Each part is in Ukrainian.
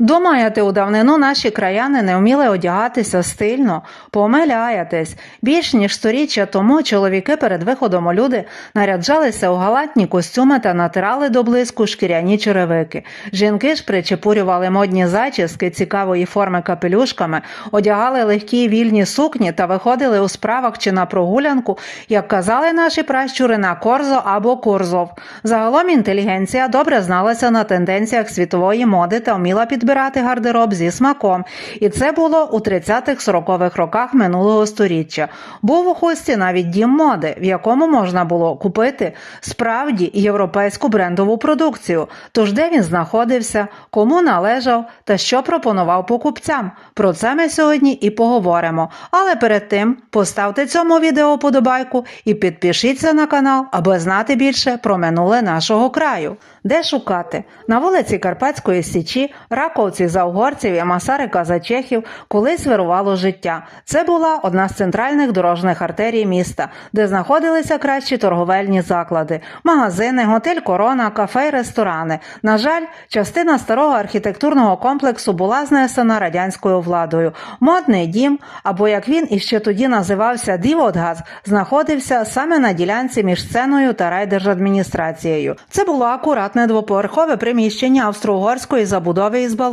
Думаєте, у давнину наші краяни не вміли одягатися стильно? Помиляєтесь. Більш ніж сторіччя тому чоловіки перед виходом у люди наряджалися у галантні костюми та натирали до блиску шкіряні черевики. Жінки ж причепурювали модні зачіски цікавої форми капелюшками, одягали легкі вільні сукні та виходили у справах чи на прогулянку, як казали наші пращури на корзо або курзов. Загалом інтелігенція добре зналася на тенденціях світової моди та вміла підбирати гардероб зі смаком. І це було у 30-40-х роках минулого сторіччя. Був у хості навіть дім моди, в якому можна було купити справді європейську брендову продукцію. Тож де він знаходився, кому належав та що пропонував покупцям. Про це ми сьогодні і поговоримо. Але перед тим поставте цьому відео подобайку і підпишіться на канал, аби знати більше про минуле нашого краю. Де шукати? На вулиці Карпатської Січі, Раковці за угорців і Масарика за чехів колись вирувало життя. Це була одна з центральних дорожніх артерій міста, де знаходилися кращі торговельні заклади, магазини, готель Корона, кафе й ресторани. На жаль, частина старого архітектурного комплексу була знесена радянською владою. Модний дім, або як він іще тоді називався Діводгаз, знаходився саме на ділянці між сценою та райдержадміністрацією. Це було акуратне двоповерхове приміщення австро-угорської забудови із балконом.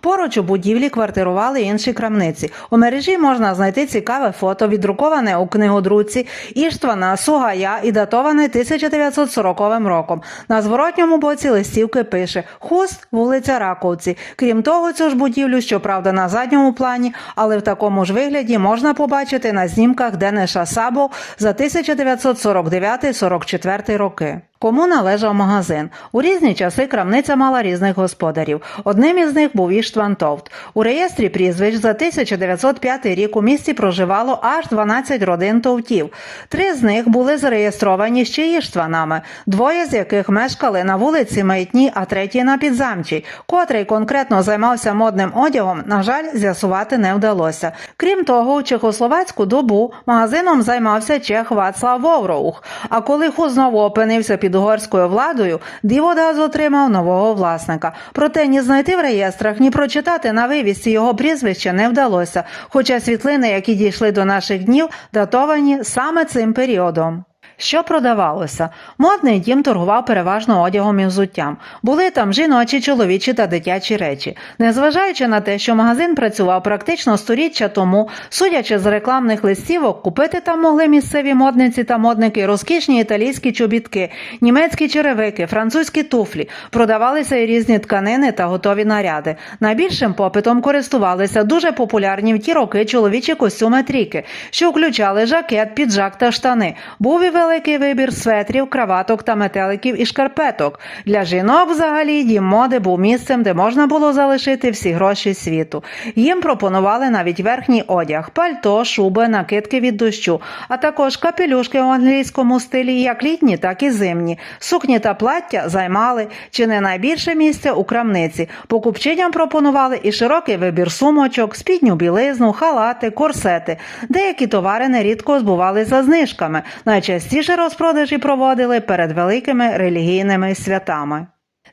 Поруч у будівлі квартирували інші крамниці. У мережі можна знайти цікаве фото, віддруковане у книгодруці Іштвана Сугая і датоване 1940 роком. На зворотньому боці листівки пише Хуст, вулиця Раковці. Крім того, цю ж будівлю, щоправда, на задньому плані, але в такому ж вигляді можна побачити на знімках Денеша Сабо за 1949-44 роки. Кому належав магазин? У різні часи крамниця мала різних господарів. Одним із них був Іштван Товт. У реєстрі прізвищ за 1905 рік у місті проживало аж 12 родин товтів. Три з них були зареєстровані ще Іштванами, двоє з яких мешкали на вулиці Маятні, а третій на Підзамчій. Котрий конкретно займався модним одягом, на жаль, з'ясувати не вдалося. Крім того, у чехословацьку добу магазином займався чех Вацлав Вовроух. А коли Ху знову опинився під угорською владою, Діводгаз отримав нового власника. Проте ні знайти в реєстрах, ні прочитати на вивісці його прізвище не вдалося, хоча світлини, які дійшли до наших днів, датовані саме цим періодом. Що продавалося? Модний дім торгував переважно одягом і взуттям. Були там жіночі, чоловічі та дитячі речі. Незважаючи на те, що магазин працював практично сторіччя тому, судячи з рекламних листівок, купити там могли місцеві модниці та модники, розкішні італійські чобітки, німецькі черевики, французькі туфлі. Продавалися і різні тканини та готові наряди. Найбільшим попитом користувалися дуже популярні в ті роки чоловічі костюми тріки, що включали жакет, піджак та штани. Був і великий вибір светрів, краваток та метеликів і шкарпеток. Для жінок взагалі дім моди був місцем, де можна було залишити всі гроші світу. Їм пропонували навіть верхній одяг, пальто, шуби, накидки від дощу, а також капелюшки в англійському стилі, як літні, так і зимні. Сукні та плаття займали чи не найбільше місце у крамниці. Покупчиням пропонували і широкий вибір сумочок, спідню білизну, халати, корсети. Деякі товари нерідко збували за знижками. Найчастіше розпродажі проводили перед великими релігійними святами.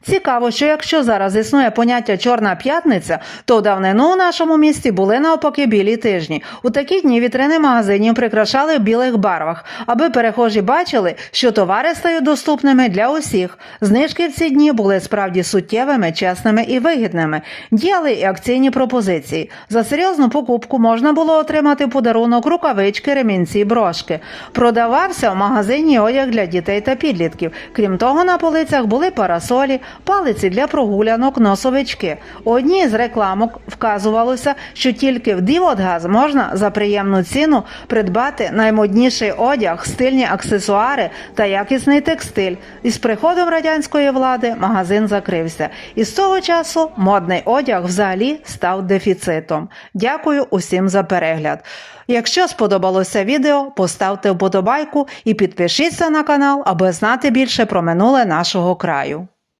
Цікаво, що якщо зараз існує поняття Чорна п'ятниця, то давнину у нашому місті були навпаки білі тижні. У такі дні вітрини магазинів прикрашали в білих барвах, аби перехожі бачили, що товари стають доступними для усіх. Знижки в ці дні були справді суттєвими, чесними і вигідними. Діяли і акційні пропозиції. За серйозну покупку можна було отримати подарунок рукавички, ремінці, брошки. Продавався в магазині одяг для дітей та підлітків. Крім того, на полицях були парасолі палиці для прогулянок, носовички. У одній з рекламок вказувалося, що тільки в Діводгаз можна за приємну ціну придбати наймодніший одяг, стильні аксесуари та якісний текстиль. Із приходом радянської влади магазин закрився. І з того часу модний одяг взагалі став дефіцитом. Дякую усім за перегляд. Якщо сподобалося відео, поставте вподобайку і підпишіться на канал, аби знати більше про минуле нашого краю.